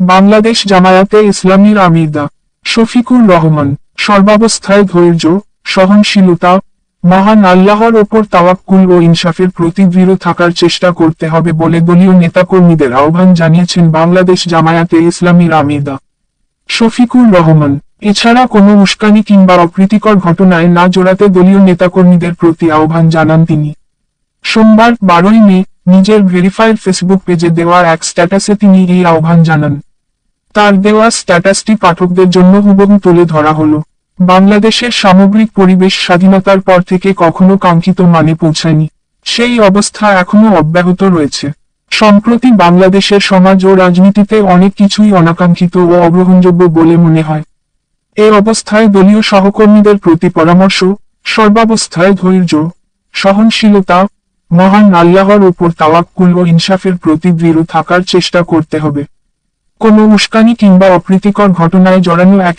বাংলাদেশ জামায়াতে ইসলামীর আমিদা, শফিকুর রহমান, সর্বাবস্থায় ধৈর্য, সহনশীলতা, মহান আল্লাহর ওপর তাওয়াক্কুল ও ইনসাফের প্রতি দৃঢ় থাকার চেষ্টা করতে হবে বলে দলীয় নেতাকর্মীদের আহ্বান জানিয়েছেন বাংলাদেশ জামায়াতে ইসলামীর আমিদা, শফিকুর রহমান। এছাড়া কোনো উস্কানি কিংবা অপ্রীতিকর ঘটনায় না জড়াতে দলীয় নেতাকর্মীদের প্রতি আহ্বান জানান তিনি। সোমবার বারোই মে নিজের ভেরিফাইড ফেসবুক পেজে দেওয়া এক স্ট্যাটাসে তিনি এই আহ্বান জানান। তার দেওয়া স্ট্যাটাসটি পাঠকদের জন্য হুবহু তুলে ধরা হলো। বাংলাদেশের সামগ্রিক পরিবেশ স্বাধীনতার পর থেকে কখনো কাঙ্ক্ষিত মানে পৌঁছায়নি। সেই অবস্থা এখনও অব্যাহত রয়েছে। সম্প্রতি বাংলাদেশের সমাজ ও রাজনীতিতে অনেক কিছুই অনাকাঙ্ক্ষিত ও অগ্রহণযোগ্য বলে মনে হয়। এ অবস্থায় দলীয় সহকর্মীদের প্রতি পরামর্শ, সর্বাবস্থায় ধৈর্য, সহনশীলতা মহান আল্লাহর উপর তাওয়াক্কুল ও ইনসাফের প্রতি দৃঢ় থাকার চেষ্টা করতে হবে। কোনো উস্কানি কিংবা অপ্রীতিকর ঘটনায় জড়ানো এক